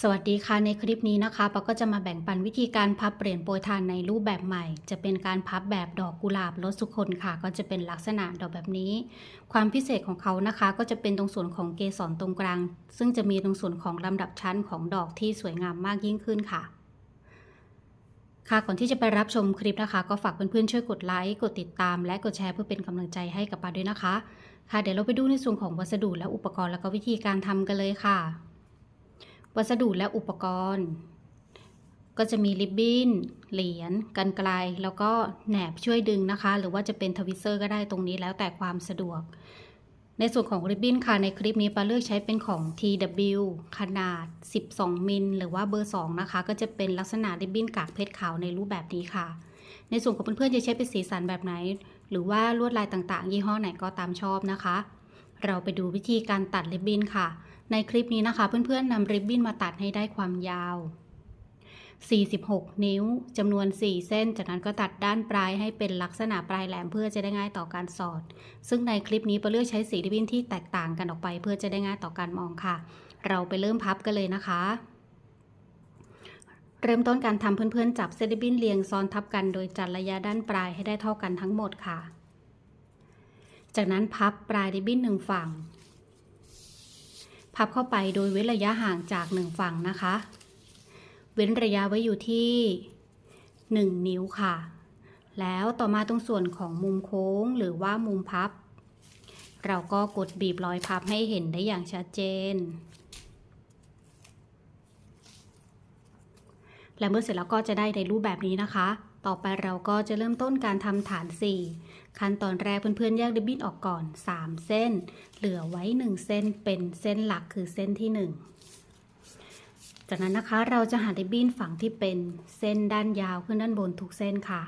สวัสดีค่ะในคลิปนี้นะคะปาก็จะมาแบ่งปันวิธีการพับเปลี่ยนโปรยทานในรูปแบบใหม่ จะเป็นการพับแบบดอกกุหลาบรสสุคนค่ะ ก็จะเป็นลักษณะดอกแบบนี้ ความพิเศษของเขานะคะ ก็จะเป็นตรงส่วนของเกสรตรงกลาง ซึ่งจะมีตรงส่วนของลำดับชั้นของดอกที่สวยงามมากยิ่งขึ้นค่ะ ค่ะก่อนที่จะไปรับชมคลิปนะคะ ก็ฝากเพื่อนๆช่วยกดไลค์กดติดตาม และกดแชร์เพื่อเป็นกำลังใจให้กับปาด้วยนะคะ ค่ะเดี๋ยวเราไปดูในส่วนของวัสดุและอุปกรณ์แล้วก็วิธีการทำกันเลยค่ะ วัสดุและอุปกรณ์ ก็จะมีริบบิ้น เหรียญกันไกล แล้วก็แหนบช่วยดึงนะคะ หรือว่าจะเป็นทวิเซอร์ก็ได้ตรงนี้แล้วแต่ความสะดวก ในส่วนของริบบิ้นค่ะในคลิปนี้ปาเลือกใช้เป็นของ TW ขนาด 12 มิลหรือว่าเบอร์ 2 นะคะ ก็จะเป็นลักษณะริบบิ้นกากเพชรขาวในรูปแบบนี้ค่ะ ในส่วนของเพื่อนๆจะใช้เป็นสีสันแบบไหน หรือว่าลวดลายต่างๆ ยี่ห้อไหนก็ตามชอบนะคะ เราไปดูวิธีการตัดริบบิ้นค่ะ ในคลิปนี้นะคะ เพื่อนๆนำริบบิ้นมาตัดให้ได้ความยาว 46 นิ้วจำนวน 4 เส้น จากนั้นก็ตัดด้านปลายให้เป็นลักษณะปลายแหลมเพื่อจะได้ง่ายต่อการสอด ซึ่งในคลิปนี้ปาเลือกใช้สีริบบิ้นที่แตกต่างกันออกไป เพื่อจะได้ง่ายต่อการมองค่ะ เราไปเริ่มพับกันเลยนะคะ เริ่มต้นการทำเพื่อนๆจับเส้นริบบิ้นเรียงซ้อนทับกันโดยจัดระยะด้านปลายให้ได้เท่ากันทั้งหมดค่ะ จากนั้นพับปลายริบบิ้นหนึ่งฝั่ง พับเข้าไปโดยเว้นระยะห่างจากหนึ่งฝั่งนะคะ เว้นระยะไว้อยู่ที่ 1 นิ้วค่ะ แล้วต่อมาตรงส่วนของมุมโค้งหรือว่ามุมพับ เราก็กดบีบรอยพับให้เห็นได้อย่างชัดเจน และเมื่อเสร็จแล้วก็จะได้ในรูปแบบนี้นะคะ ต่อไปเราก็จะเริ่มต้นการทำฐาน 4 ขั้นตอนแรกเพื่อนๆแยกริบบิ้นออกก่อน 3 เส้น เหลือไว้ 1 เส้นเป็นเส้นหลักคือเส้นที่ 1 จากนั้นนะคะเราจะหาริบบิ้นฝั่งที่เป็นเส้นด้านยาวขึ้นด้านบนทุกเส้นค่ะ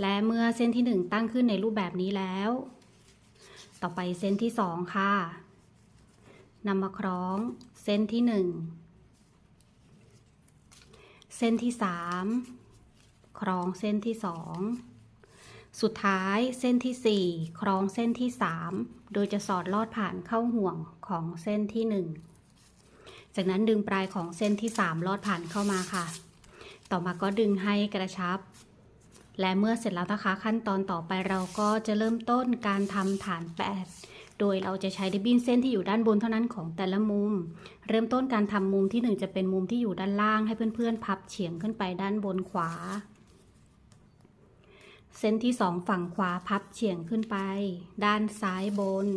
และเมื่อเส้นที่ 1 ตั้งขึ้นในรูปแบบนี้แล้ว ต่อไปเส้นที่ 2 ค่ะนำมาคล้องเส้นที่ 1 เส้นที่ 3 คล้องเส้นที่ 2 สุดท้ายเส้นที่ 4 คล้องเส้นที่ 3 โดยจะสอดลอดผ่านเข้าห่วงของเส้นที่ 1 จากนั้นดึงปลายของเส้นที่ 3 ลอดผ่านเข้ามาค่ะ ต่อมาก็ดึงให้กระชับ และเมื่อเสร็จแล้วนะคะขั้นตอนต่อไปเราก็จะเริ่มต้นการทำฐาน 8โดยเราจะใช้ริบบิ้นเส้นที่อยู่ด้านบนเท่านั้นของแต่ละมุม เริ่มต้นการทำมุมที่ 1 จะเป็นมุมที่อยู่ด้านล่างให้เพื่อนๆ พับเฉียงขึ้นไปด้านบนขวา เส้นที่2ฝั่งขวาพับเฉียงขึ้นไป ด้านซ้ายบน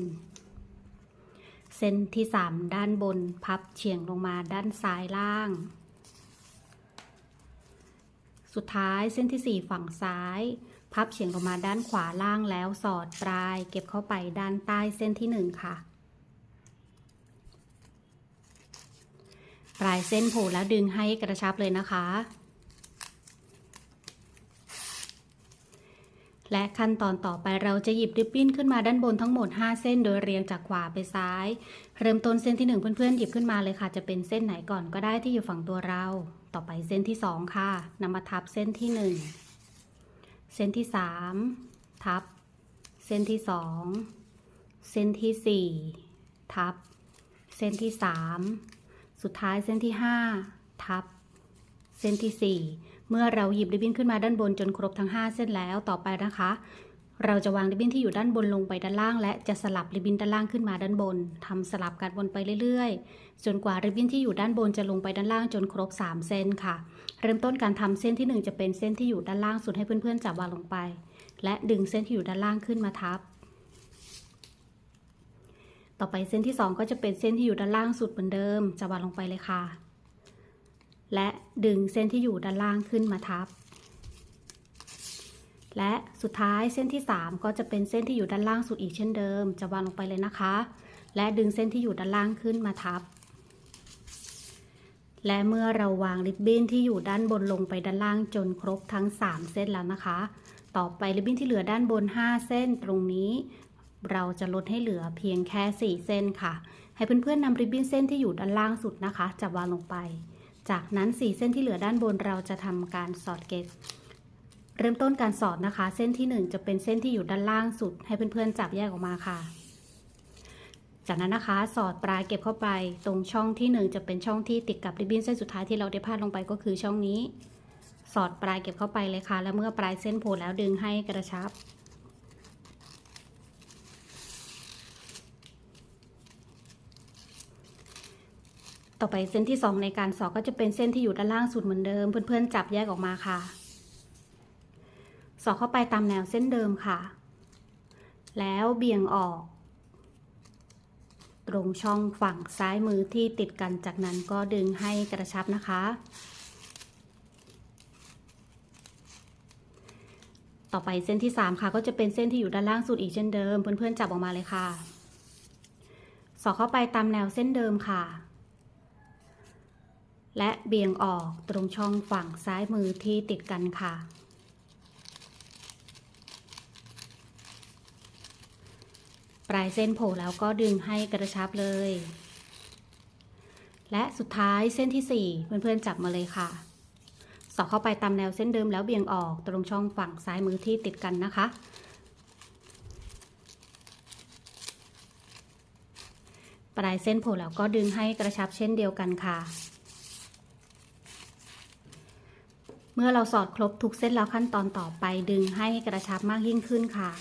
เส้นที่3ด้านบนพับเฉียงลงมาด้านซ้ายล่าง สุดท้ายเส้นที่4ฝั่งซ้าย พับเฉียงลงมาด้านขวาล่างแล้วสอดปลาย เก็บเข้าไปด้านใต้เส้นที่1ค่ะ ปลายเส้นโผล่แล้วดึงให้กระชับเลยนะคะ และขั้นตอนต่อไปเราจะหยิบริบบิ้นขึ้นมาด้านบนทั้งหมด 5 เส้นโดยเรียงจากขวาไปซ้าย เริ่มต้นเส้นที่ 1 เพื่อนๆหยิบขึ้นมาเลยค่ะ จะเป็นเส้นไหนก่อนก็ได้ที่อยู่ฝั่งตัวเรา ต่อไปเส้นที่ 2 ค่ะนำมาทับเส้นที่ 1 เส้นที่ 3 ทับ เส้นที่ 2 เส้นที่ 4 ทับ เส้นที่ 3 สุดท้ายเส้นที่ 5 ทับ เส้นที่ 4 เมื่อเราหยิบริบบิ้นขึ้นมาด้านบนจนครบทั้ง 5 เส้นแล้วต่อไปนะคะ เราจะวางริบบิ้นที่อยู่ด้านบนลงไปด้านล่าง และจะสลับริบบิ้นด้านล่างขึ้นมาด้านบนทำสลับกันวนไปเรื่อยๆ จนกว่าริบบิ้นที่อยู่ด้านบนจะลงไปด้านล่างจนครบ 3 เส้นค่ะ เริ่มต้นการทำเส้นที่ 1 จะเป็นเส้นที่อยู่ด้านล่างสุดให้เพื่อนๆจับวางลงไป และดึงเส้นที่อยู่ด้านล่างขึ้นมาทับต่อไปเส้นที่ 2 ก็จะเป็นเส้นที่อยู่ด้านล่างสุดเหมือนเดิม จะวางลงไปเลยค่ะ และดึงเส้นที่อยู่ด้านล่างขึ้นมาทับ และสุดท้ายเส้นที่ 3 ก็จะเป็นเส้นที่อยู่ด้านล่างสุดอีกเช่นเดิม จะวางลงไปเลยนะคะ และดึงเส้นที่อยู่ด้านล่างขึ้นมาทับ และเมื่อเราวางริบบิ้นที่อยู่ด้านบนลงไปด้านล่างจนครบทั้ง 3 เส้นแล้วนะคะ ต่อไปริบบิ้นที่เหลือด้านบน 5 เส้นตรงนี้เราจะลดให้เหลือเพียงแค่ 4 เส้นค่ะ ให้เพื่อนๆนำริบบิ้นเส้นที่อยู่ด้านล่างสุดนะคะ จับวางลงไป จากนั้น 4 เส้นที่เหลือด้านบนเราจะทำการสอดเก็บ เริ่มต้นการสอดนะคะ เส้นที่ 1 จะเป็นเส้นที่อยู่ด้านล่างสุด ให้เพื่อนๆจับแยกออกมาค่ะ จากนั้นนะคะ สอดปลายเก็บเข้าไป ตรงช่องที่หนึ่งจะเป็นช่องที่ติดกับริบบิ้นเส้นสุดท้ายที่เราได้พาดลงไปก็คือช่องนี้ สอดปลายเก็บเข้าไปเลยค่ะ แล้วเมื่อปลายเส้นโผล่แล้วดึงให้กระชับ ต่อไปเส้นที่ 2 ในการสอดก็จะเป็นเส้นที่อยู่ด้านล่างสุดเหมือนเดิม เพื่อนๆจับแยกออกมาค่ะ สอดเข้าไปตามแนวเส้นเดิมค่ะ แล้วเบี่ยงออก ตรงช่องฝั่งซ้ายมือที่ติดกันจากนั้นก็ดึงให้กระชับนะคะ ต่อไปเส้นที่ 3 ค่ะ ก็จะเป็นเส้นที่อยู่ด้านล่างสุดอีกเช่นเดิม เพื่อนๆจับออกมาเลยค่ะ สอดเข้าไปตามแนวเส้นเดิมค่ะ และเบี่ยงออกตรงช่องฝั่งซ้ายมือที่ติดกันค่ะ ปลายเส้นโผล่แล้วก็ดึงให้กระชับเลย และสุดท้ายเส้นที่ 4 เพื่อนๆจับมาเลยค่ะ สอดเข้าไปตามแนวเส้นเดิมแล้วเบี่ยงออกตรงช่องฝั่งซ้ายมือที่ติดกันนะคะ ปลายเส้นโผล่แล้วก็ดึงให้กระชับเช่นเดียวกันค่ะ เมื่อเราสอดครบทุกเส้นแล้วขั้นตอนต่อไปดึงให้กระชับมากยิ่งขึ้นค่ะ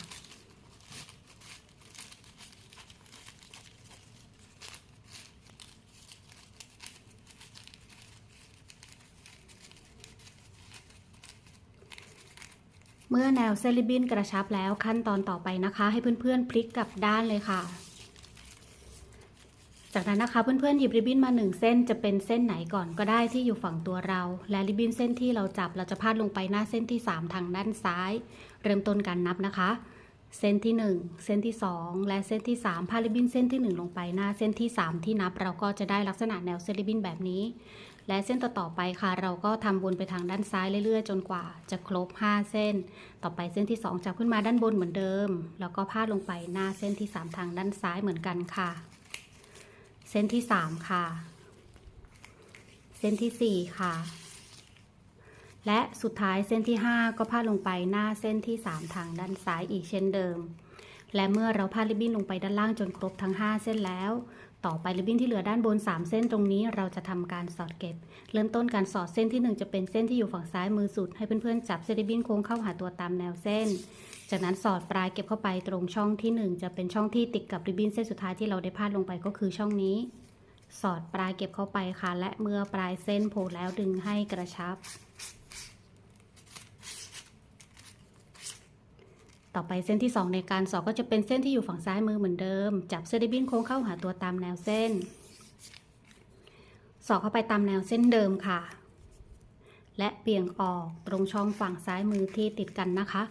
เมื่อแนวเซลิบบินกระชับแล้วขั้นตอนต่อไปนะคะ ให้เพื่อนๆพลิกกลับด้านเลยค่ะ จากนั้นนะคะเพื่อนๆหยิบริบบิ้นมาหนึ่งเส้นจะเป็นเส้นไหนก่อนก็ได้ที่อยู่ฝั่งตัวเรา และริบบิ้นเส้นที่เราจับเราจะพาดลงไปหน้าเส้นที่ 3 ทางด้านซ้าย เริ่มต้นการนับนะคะ เส้นที่ 1 เส้นที่ 2 และเส้นที่ 3 พาดริบบิ้นเส้นที่ 1 ลงไปหน้าเส้นที่ 3 ที่นับเราก็จะได้ลักษณะแนวเส้นริบบิ้นแบบนี้ และเส้นต่อๆไปค่ะ เราก็ทำวนไปทางด้านซ้ายเรื่อยๆ จนกว่า จะครบ 5 เส้น ต่อไปเส้นที่ 2 จับขึ้นมาด้านบนเหมือนเดิม แล้วก็พาดลงไปหน้าเส้นที่ 3 ทางด้านซ้ายเหมือนกันค่ะ เส้นที่สามค่ะ เส้นที่สี่ค่ะ และสุดท้ายเส้นที่ห้าก็พาดลงไปหน้าเส้นที่สามทางด้านซ้ายอีกเช่นเดิม และเมื่อเราพาดริบบิ้นลงไปด้านล่างจนครบทั้งห้าเส้นแล้ว ต่อไปริบบิ้นที่เหลือด้านบน 3 เส้นตรงนี้เราจะทำการสอดเก็บ เริ่มต้นการสอดเส้นที่ 1 จะเป็นเส้นที่อยู่ฝั่งซ้ายมือสุด ให้เพื่อนๆจับเส้นริบบิ้นโค้งเข้าหาตัวตามแนวเส้น จากนั้นสอดปลายเก็บเข้าไปตรงช่องที่ 1 จะเป็นช่องที่ติดกับริบบิ้นเส้นสุดท้ายที่เราได้พาดลงไปก็คือช่องนี้ สอดปลายเก็บเข้าไปค่ะ และเมื่อปลายเส้นโผล่แล้วดึงให้กระชับ ต่อไปเส้นที่ 2 ในการสอดก็จะเป็นเส้นที่อยู่ฝั่งซ้ายมือเหมือนเดิม จับเส้นริบบิ้นโค้งเข้าหาตัวตามแนวเส้น สอดเข้าไปตามแนวเส้นเดิมค่ะ และเบี่ยงออกตรงช่องฝั่งซ้ายมือที่ติดกันนะคะ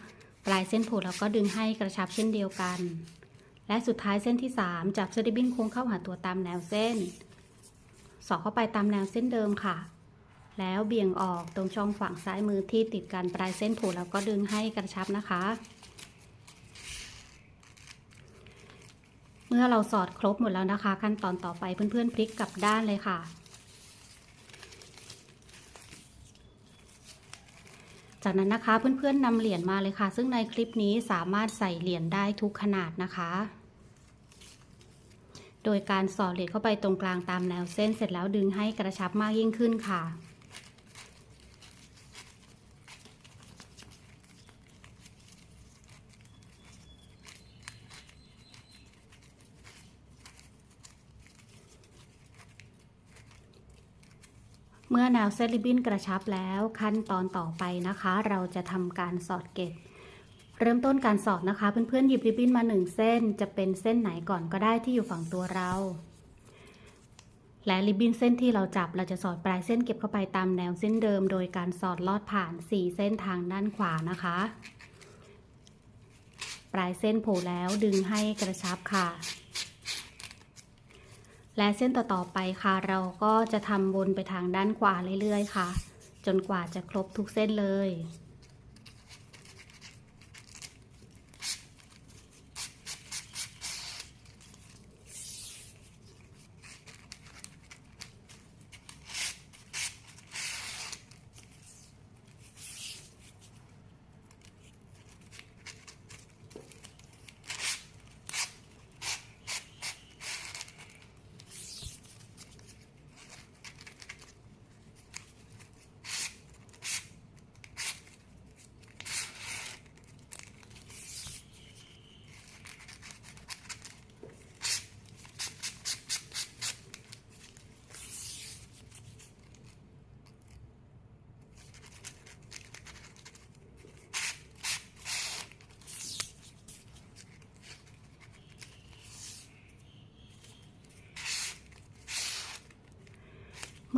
ปลายเส้นผล่แล้วก็ดึงให้กระชับเช่นเดียวกัน และสุดท้ายเส้นที่ 3 จับเส้นริบบิ้นโค้งเข้าหาตัวตามแนวเส้น สอดเข้าไปตามแนวเส้นเดิมค่ะแล้วเบี่ยงออกตรงช่องฝั่งซ้ายมือที่ติดกันปลายเส้นผล่แล้วก็ดึงให้กระชับนะคะ เมื่อเราสอดครบหมดแล้วนะคะ ขั้นตอนต่อไปเพื่อนๆพลิกกลับด้านเลยค่ะ จากนั้นนะคะเพื่อนๆนำเหรียญมาเลยค่ะ ซึ่งในคลิปนี้สามารถใส่เหรียญได้ทุกขนาดนะคะ โดยการสอดเหรียญเข้าไปตรงกลางตามแนวเส้นเสร็จแล้วดึงให้กระชับมากยิ่งขึ้นค่ะ เมื่อแนวเส้นริบบิ้นกระชับแล้วขั้นตอนต่อไปนะคะ เราจะทำการสอดเก็บ เริ่มต้นการสอดนะคะ เพื่อนๆหยิบริบบิ้นมาหนึ่งเส้น จะเป็นเส้นไหนก่อนก็ได้ที่อยู่ฝั่งตัวเรา และริบบิ้นเส้นที่เราจับเราจะสอดปลายเส้นเก็บเข้าไปตามแนวเส้นเดิม โดยการสอดลอดผ่าน 4 เส้นทางด้านขวานะคะ ปลายเส้นโผล่แล้วดึงให้กระชับค่ะ และเส้นต่อๆไปค่ะ เราก็จะทำวนไปทางด้านขวาเรื่อยๆ ค่ะ จนกว่าจะครบทุกเส้นเลย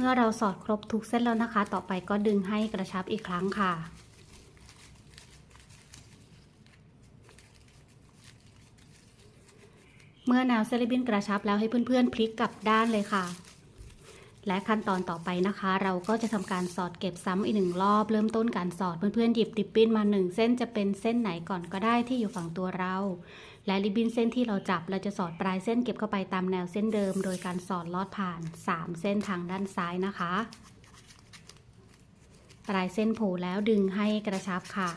มื่อเราสอดครบทุกเส้นแล้วนะคะ ต่อไปก็ดึงให้กระชับอีกครั้งค่ะเมื่อแนวเส้นริบินกระชับแล้วให้เพื่อนๆพลิกกลับด้านเลยค่ะ และขั้นตอนต่อไปนะคะ เราก็จะทำการสอดเก็บซ้ำอีกหนึ่งรอบเริ่มต้นการสอดเพื่อนๆหยิบริบบิ้นมาหนึ่งเส้นจะเป็นเส้นไหนก่อนก็ได้ที่อยู่ฝั่งตัวเรา และริบบิ้นเส้นที่เราจับเราจะสอดปลายเส้นเก็บเข้าไปตามแนวเส้นเดิม โดยการสอดลอดผ่าน 3 เส้นทางด้านซ้ายนะคะ ปลายเส้นโผล่แล้วดึงให้กระชับค่ะ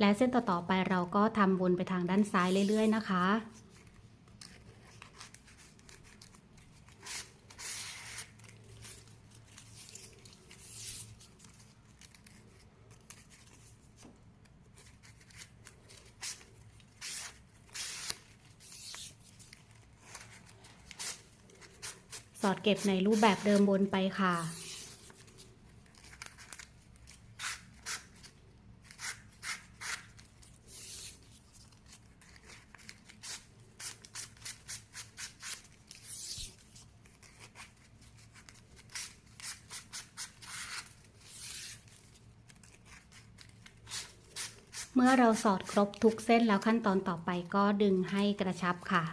และเส้นต่อๆไปเราก็ทำวนไปทางด้านซ้ายเรื่อยๆนะคะ เก็บในรูปแบบเดิมวนไปค่ะ เมื่อเราสอดครบทุกเส้นแล้วขั้นตอนต่อไปก็ดึงให้กระชับค่ะ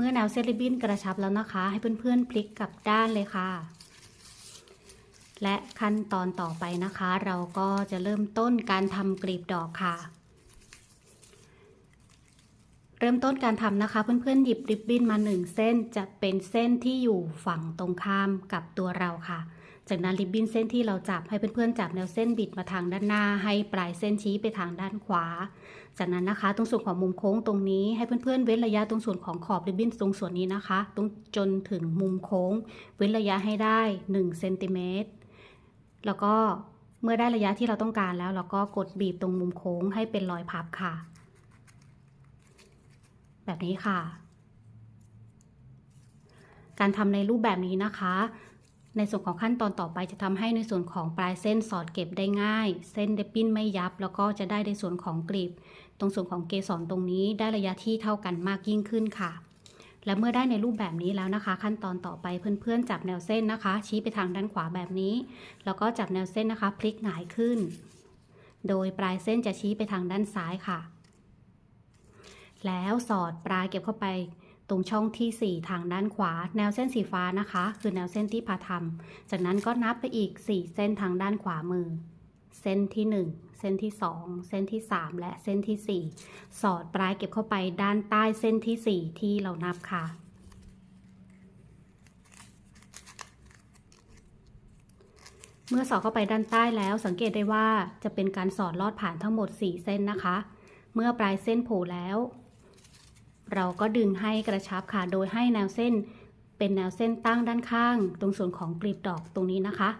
เมื่อแนวเส้นริบบิ้นกระชับแล้วนะคะ ให้เพื่อนๆพลิกกลับด้านเลยค่ะ และขั้นตอนต่อไปนะคะ เราก็จะเริ่มต้นการทำกลีบดอกค่ะ เริ่มต้นการทำนะคะ เพื่อนๆหยิบริบบิ้นมาหนึ่งเส้นจะเป็นเส้นที่อยู่ฝั่งตรงข้ามกับตัวเราค่ะ จากนั้นริบบิ้นเส้นที่เราจับให้เพื่อนๆจับแนวเส้นบิดมาทางด้านหน้า ให้ปลายเส้นชี้ไปทางด้านขวา จากนั้นนะคะ ตรงส่วนของมุมโค้งตรงนี้ให้เพื่อนๆเว้นระยะตรงส่วนของขอบริบบิ้นตรงส่วนนี้นะคะ ตรงจนถึงมุมโค้ง เว้นระยะให้ได้1เซนติเมตรแล้วก็เมื่อได้ระยะที่เราต้องการแล้วเราก็กดบีบตรงมุมโค้งให้เป็นรอยพับค่ะ แบบนี้ค่ะ การทำในรูปแบบนี้นะคะ ในส่วนของขั้นตอนต่อไปจะทำให้ในส่วนของปลายเส้นสอดเก็บได้ง่าย เส้นเดบปิ้นไม่ยับ แล้วก็จะได้ในส่วนของกลีบ ตรงส่วนของเกสรตรงนี้ได้ระยะที่เท่ากันมากยิ่งขึ้นค่ะ และเมื่อได้ในรูปแบบนี้แล้วนะคะ ขั้นตอนต่อไปเพื่อนๆจับแนวเส้นนะคะ ชี้ไปทางด้านขวาแบบนี้ แล้วก็จับแนวเส้นนะคะ พลิกหงายขึ้น โดยปลายเส้นจะชี้ไปทางด้านซ้ายค่ะ แล้วสอดปลายเก็บเข้าไป ตรงช่องที่ 4 ทางด้านขวา แนวเส้นสีฟ้านะคะ คือแนวเส้นที่พาทำจากนั้นก็นับไปอีก 4 เส้นทางด้านขวามือ เส้นที่ 1 เส้นที่ 2 เส้นที่ 3 และเส้นที่ 4 สอดปลายเก็บเข้าไปด้านใต้เส้นที่ 4 ที่เรานับค่ะเมื่อสอดเข้าไปด้านใต้แล้วสังเกตได้ว่าจะเป็นการสอดลอดผ่านทั้งหมด 4 เส้นนะคะ เมื่อปลายเส้นโผล่แล้ว เราก็ดึงให้กระชับค่ะ โดยให้แนวเส้นเป็นแนวเส้นตั้งด้านข้าง ตรงส่วนของกลีบดอกตรงนี้นะคะ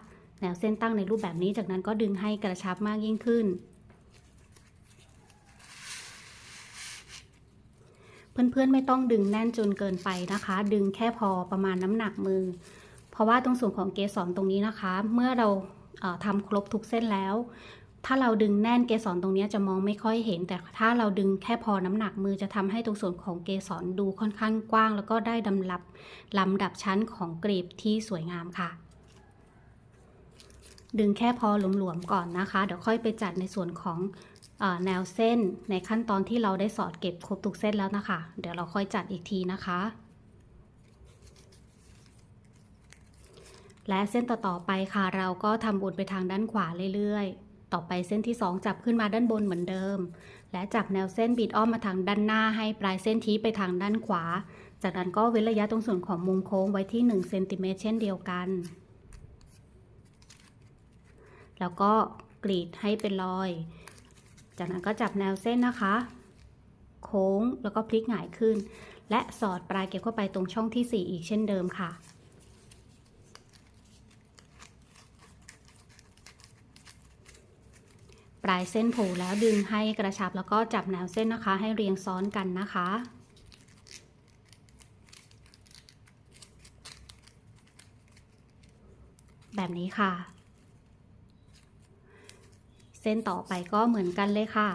แนวเส้นตั้งในรูปแบบนี้จากนั้นก็ดึงให้กระชับมากยิ่งขึ้น เพื่อนๆไม่ต้องดึงแน่นจนเกินไปนะคะ ดึงแค่พอประมาณน้ำหนักมือ เพราะว่าตรงส่วนของเกสรตรงนี้นะคะ เมื่อเราทำครบทุกเส้นแล้ว ถ้าเราดึงแน่นเกสรตรงนี้จะมองไม่ค่อยเห็น แต่ถ้าเราดึงแค่พอน้ำหนักมือจะทำให้ตรงส่วนของเกสรดูค่อนข้างกว้าง แล้วก็ได้ดำลับลำดับชั้นของกลีบที่สวยงามค่ะ ดึงแค่พอหลวมๆก่อนนะคะ เดี๋ยวค่อยไปจัดในส่วนของอแนวเส้นในขั้นตอนที่เราได้สอดเก็บครบทุกเส้นแล้วนะคะ เดี๋ยวเราค่อยจัดอีกทีนะคะและเส้นต่อๆไปค่ะเราก็ทำวนไปทางด้านขวาเรื่อยๆ ต่อไปเส้นที่ 2 จับขึ้นมาด้านบนเหมือนเดิม และจับแนวเส้นบิดอ้อมมาทางด้านหน้าให้ปลายเส้นชี้ไปทางด้านขวา จากนั้นก็เว้นระยะตรงส่วนของมุมโค้งไว้ที่1เซนติเมตรเช่นเดียวกัน แล้วก็กรีดให้เป็นรอย จากนั้นก็จับแนวเส้นนะคะ โค้งแล้วก็พลิกหงายขึ้น และสอดปลายเก็บเข้าไปตรงช่องที่ 4 อีกเช่นเดิมค่ะ ลายเส้นผูแล้วดึงให้กระชับแล้วก็จับแนวเส้นนะคะ ให้เรียงซ้อนกันนะคะ แบบนี้ค่ะ เส้นต่อไปก็เหมือนกันเลยค่ะ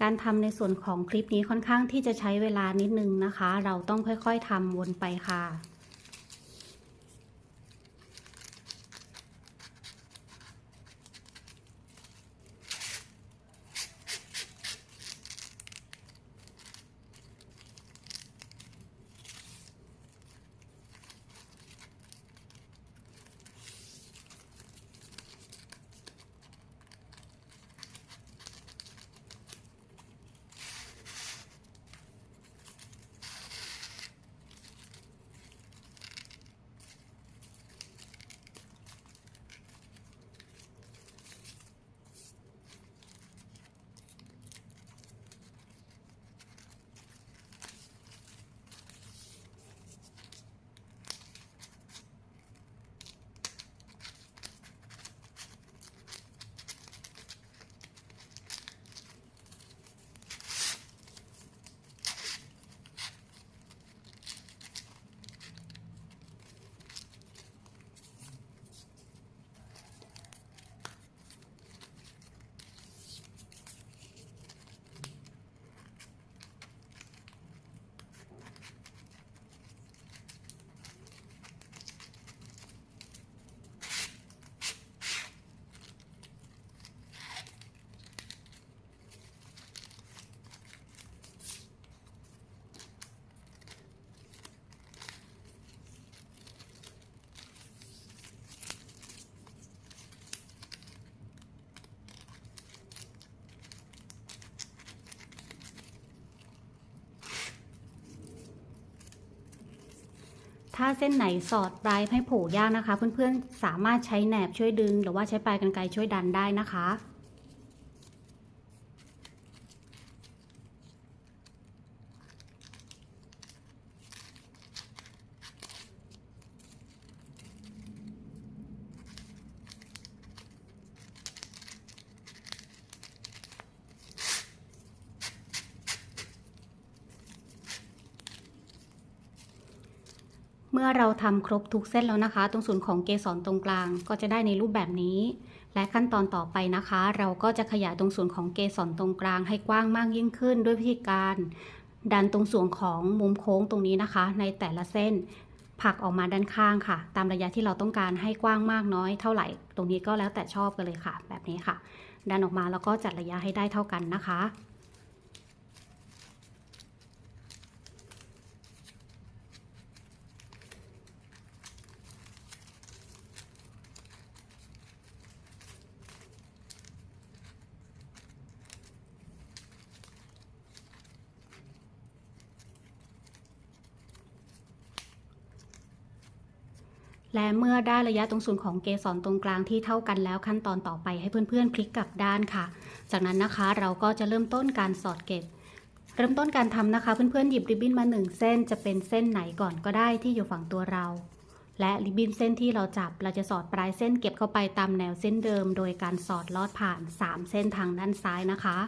การทำในส่วนของคลิปนี้ค่อนข้างที่จะใช้เวลานิดนึงนะคะ เราต้องค่อยๆทำวนไปค่ะ ถ้าเส้นไหนสอดปลายให้โผล่ยากนะคะ เพื่อนๆสามารถใช้แหนบช่วยดึง หรือว่าใช้ปลายกรรไกรช่วยดันได้นะคะ มื่อเราทำครบทุกเส้นแล้วนะคะ ตรงส่วนของเกสรตรงกลางก็จะได้ในรูปแบบนี้ และขั้นตอนต่อไปนะคะ เราก็จะขยายตรงส่วนของเกสรตรงกลางให้กว้างมากยิ่งขึ้น ด้วยวิธีการดันตรงส่วนของมุมโค้งตรงนี้นะคะ ในแต่ละเส้นผลักออกมาด้านข้างค่ะ ตามระยะที่เราต้องการให้กว้างมากน้อยเท่าไหร่ ตรงนี้ก็แล้วแต่ชอบกันเลยค่ะ แบบนี้ค่ะ ดันออกมาแล้วก็จัดระยะให้ได้เท่ากันนะคะ และเมื่อได้ระยะตรงศูนย์ของเกสรตรงกลางที่เท่ากันแล้วขั้นตอนต่อไปให้เพื่อนๆพลิกกลับด้านค่ะ จากนั้นนะคะเราก็จะเริ่มต้นการสอดเก็บ เริ่มต้นการทำนะคะเพื่อนๆหยิบริบบิ้นมาหนึ่งเส้นจะเป็นเส้นไหนก่อนก็ได้ที่อยู่ฝั่งตัวเรา และริบบิ้นเส้นที่เราจับเราจะสอดปลายเส้นเก็บเข้าไปตามแนวเส้นเดิม โดยการสอดลอดผ่าน 3 เส้นทางด้านซ้ายนะคะ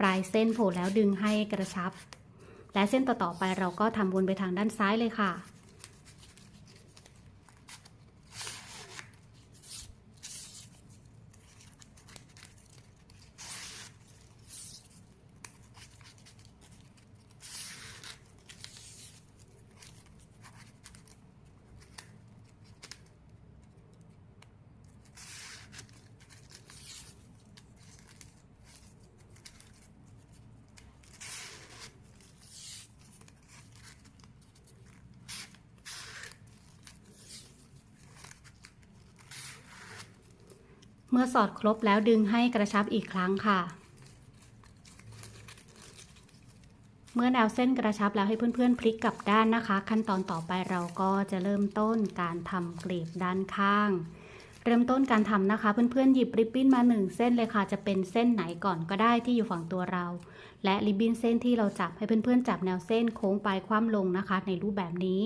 ปลายเส้นโผล่แล้วดึงให้กระชับ และเส้นต่อๆไปเราก็ทำวนไปทางด้านซ้ายเลยค่ะ มื่อสอดครบแล้วดึงให้กระชับอีกครั้งค่ะ เมื่อแนวเส้นกระชับแล้วให้เพื่อนๆพลิกกลับด้านนะคะ ขั้นตอนต่อไปเราก็จะเริ่มต้นการทำกลีบด้านข้าง เริ่มต้นการทำนะคะ เพื่อนๆหยิบริบบิ้นมาหนึ่งเส้นเลยค่ะจะเป็นเส้นไหนก่อนก็ได้ที่อยู่ฝั่งตัวเรา และริบบิ้นเส้นที่เราจับให้เพื่อนๆจับแนวเส้นโค้งปลายคว่ำลงนะคะ ในรูปแบบนี้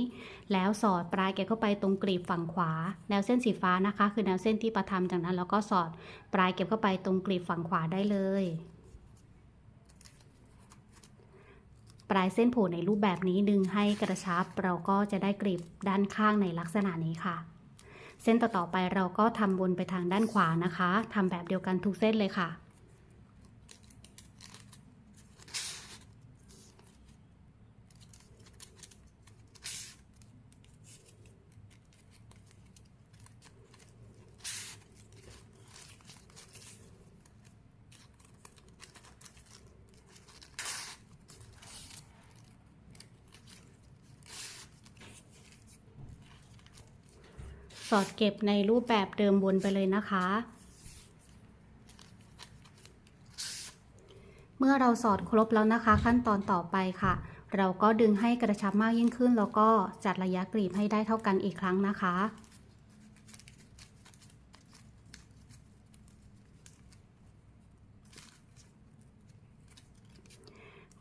แล้วสอดปลายแกเข้าไปตรงกลีบฝั่งขวา แนวเส้นสีฟ้านะคะ คือแนวเส้นที่ประทำจากนั้นเราก็สอดปลายเก็บเข้าไปตรงกลีบฝั่งขวาได้เลยปลายเส้นโผล่ในรูปแบบนี้ดึงให้กระชับ เราก็จะได้กลีบด้านข้างในลักษณะนี้ค่ะ เส้นต่อๆไปเราก็ทำวนไปทางด้านขวานะคะทำแบบเดียวกันทุกเส้นเลยค่ะ สอดเก็บในรูปแบบเดิมวนไปเลยนะคะ เมื่อเราสอดครบแล้วนะคะ ขั้นตอนต่อไปค่ะ เราก็ดึงให้กระชับมากยิ่งขึ้น แล้วก็จัดระยะกรีบให้ได้เท่ากันอีกครั้งนะคะ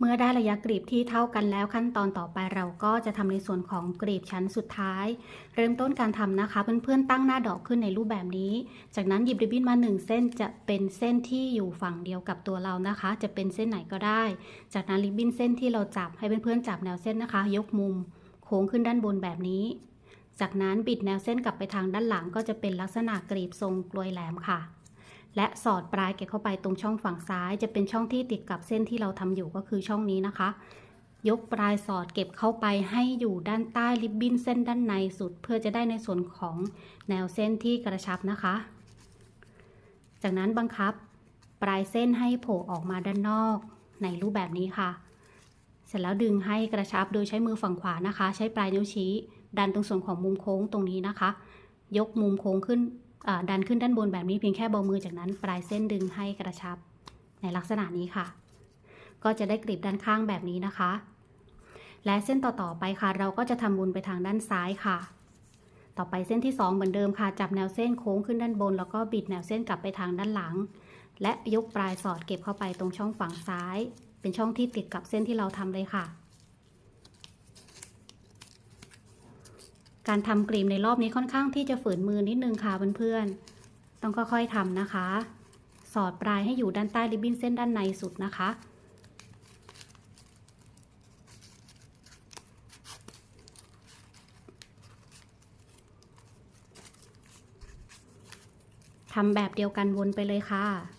เมื่อได้ระยะกรีบที่เท่ากันแล้วขั้นตอนต่อไปเราก็จะทำในส่วนของกรีบชั้นสุดท้าย เริ่มต้นการทำนะคะ เพื่อนๆตั้งหน้าดอกขึ้นในรูปแบบนี้ จากนั้นหยิบริบบิ้นมา 1 เส้นจะเป็นเส้นที่อยู่ฝั่งเดียวกับตัวเรานะคะ จะเป็นเส้นไหนก็ได้ จากนั้นริบบิ้นเส้นที่เราจับให้เพื่อนๆจับแนวเส้นนะคะ ยกมุม โค้งขึ้นด้านบนแบบนี้ จากนั้นบิดแนวเส้นกลับไปทางด้านหลังก็จะเป็นลักษณะกรีบทรงกลวยแหลมค่ะ และสอดปลายเก็บเข้าไปตรงช่องฝั่งซ้าย จะเป็นช่องที่ติดกับเส้นที่เราทำอยู่ก็คือช่องนี้นะคะ ยกปลายสอดเก็บเข้าไปให้อยู่ด้านใต้ริบบิ้นเส้นด้านในสุด เพื่อจะได้ในส่วนของแนวเส้นที่กระชับนะคะ จากนั้นบังคับปลายเส้นให้โผล่ออกมาด้านนอกในรูปแบบนี้ค่ะ เสร็จแล้วดึงให้กระชับโดยใช้มือฝั่งขวานะคะ ใช้ปลายนิ้วชี้ ดันตรงส่วนของมุมโค้งตรงนี้นะคะ ยกมุมโค้งขึ้น ดันขึ้นด้านบนแบบนี้เพียงแค่เบามือจากนั้นปลายเส้นดึงให้กระชับในลักษณะนี้ค่ะ ก็จะได้กลีบด้านข้างแบบนี้นะคะ และเส้นต่อๆไปค่ะ เราก็จะทำบุญไปทางด้านซ้ายค่ะ ต่อไปเส้นที่ 2 เหมือนเดิมค่ะ จับแนวเส้นโค้งขึ้นด้านบน แล้วก็บิดแนวเส้นกลับไปทางด้านหลัง และยกปลายสอดเก็บเข้าไปตรงช่องฝั่งซ้าย เป็นช่องที่ติดกับเส้นที่เราทำเลยค่ะ การทำกรีมในรอบนี้ค่อนข้างที่จะฝืนมือนิดนึงค่ะเพื่อนๆ ต้องค่อยๆทำนะคะ สอดปลายให้อยู่ด้านใต้ริบบิ้นเส้นด้านในสุดนะคะ ทำแบบเดียวกันวนไปเลยค่ะ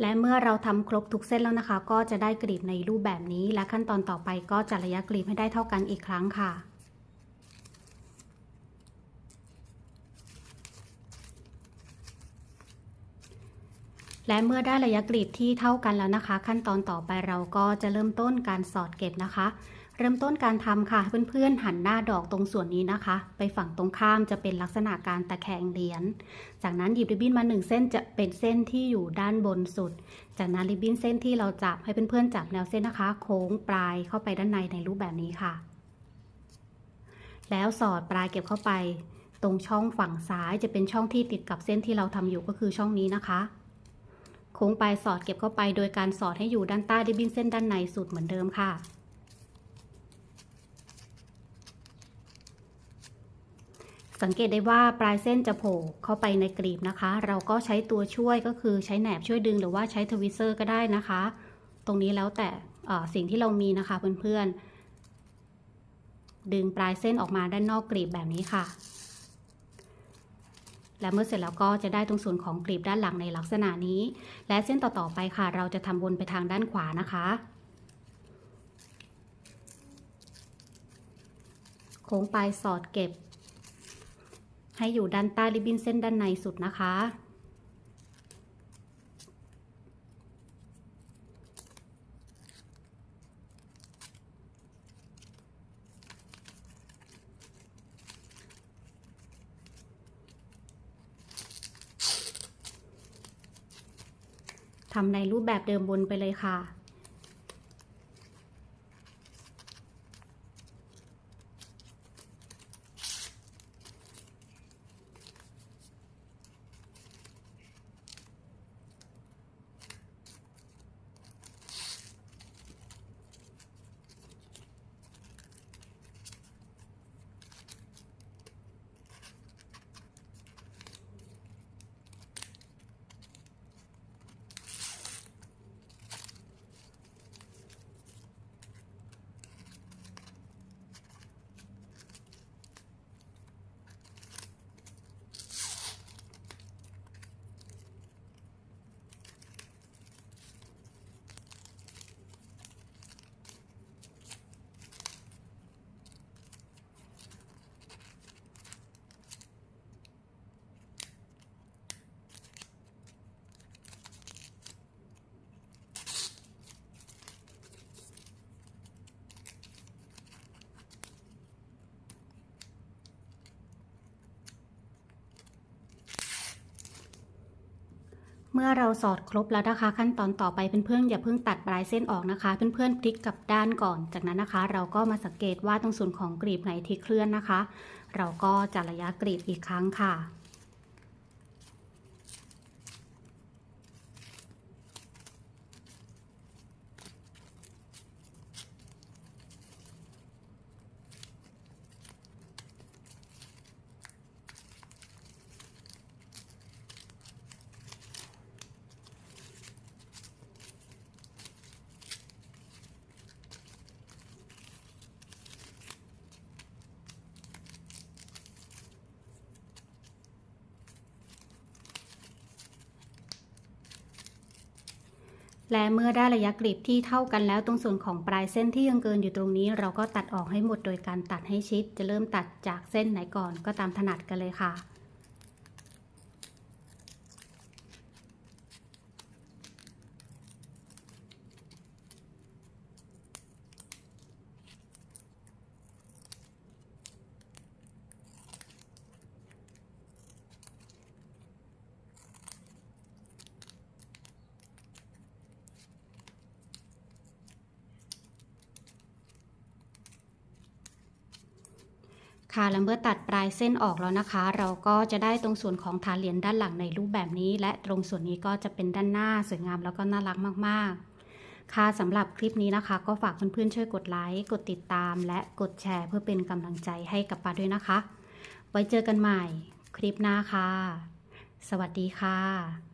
และเมื่อเราทำครบทุกเส้นแล้วนะคะ ก็จะได้กรีบในรูปแบบนี้ และขั้นตอนต่อไปก็จัดระยะกรีบให้ได้เท่ากันอีกครั้งค่ะ และเมื่อได้ระยะกรีบที่เท่ากันแล้วนะคะ ขั้นตอนต่อไปเราก็จะเริ่มต้นการสอดเก็บนะคะ เริ่มต้นการทำค่ะ เพื่อนๆหันหน้าดอกตรงส่วนนี้นะคะ ไปฝั่งตรงข้ามจะเป็นลักษณะการตะแคงเหรียญ จากนั้นหยิบริบบิ้นมาหนึ่งเส้นจะเป็นเส้นที่อยู่ด้านบนสุด จากนั้นริบบิ้นเส้นที่เราจับให้เพื่อนๆจับแนวเส้นนะคะ โค้งปลายเข้าไปด้านในในรูปแบบนี้ค่ะ แล้วสอดปลายเก็บเข้าไป ตรงช่องฝั่งซ้ายจะเป็นช่องที่ติดกับเส้นที่เราทำอยู่ก็คือช่องนี้นะคะ โค้งปลายสอดเก็บเข้าไป โดยการสอดให้อยู่ด้านใต้ริบบิ้นเส้นด้านในสุดเหมือนเดิมค่ะ สังเกตได้ว่าปลายเส้นจะโผล่เข้าไปในกลีบนะคะ เราก็ใช้ตัวช่วยก็คือใช้แหนบช่วยดึงหรือว่าใช้ทวิเซอร์ก็ได้นะคะ ตรงนี้แล้วแต่สิ่งที่เรามีนะคะเพื่อนๆ ดึงปลายเส้นออกมาด้านนอกกลีบแบบนี้ค่ะ และเมื่อเสร็จแล้วก็จะได้ตรงส่วนของกลีบด้านหลังในลักษณะนี้ และเส้นต่อๆไปค่ะ เราจะทำวนไปทางด้านขวานะคะโค้งปลายสอดเก็บ ให้อยู่ด้านใต้ริบบิ้นเส้นด้านในสุดนะคะ ทำในรูปแบบเดิมวนไปเลยค่ะ เมื่อเราสอดครบแล้วนะคะ ขั้นตอนต่อไปเพื่อนๆอย่าเพิ่งตัดปลายเส้นออกนะคะ เพื่อนๆพลิกกลับด้านก่อน จากนั้นนะคะ เราก็มาสังเกตว่าตรงส่วนของกรีบไหนที่เคลื่อนนะคะ เราก็จะระยะกรีบอีกครั้งค่ะ และเมื่อได้ระยะกรีบที่เท่ากันแล้วตรงส่วนของปลายเส้นที่ยังเกินอยู่ตรงนี้ เราก็ตัดออกให้หมดโดยการตัดให้ชิด จะเริ่มตัดจากเส้นไหนก่อนก็ตามถนัดกันเลยค่ะ ค่ะแล้วเมื่อตัดปลายเส้นออกแล้วนะคะ เราก็จะได้ตรงส่วนของฐานเหรียญด้านหลังในรูปแบบนี้ และตรงส่วนนี้ก็จะเป็นด้านหน้าสวยงามแล้วก็น่ารักมากๆ ค่ะสำหรับคลิปนี้นะคะ ก็ฝากเพื่อนๆช่วยกดไลค์กดติดตาม และกดแชร์ เพื่อเป็นกำลังใจให้กับปาด้วยนะคะ ไว้เจอกันใหม่คลิปหน้าค่ะ สวัสดีค่ะ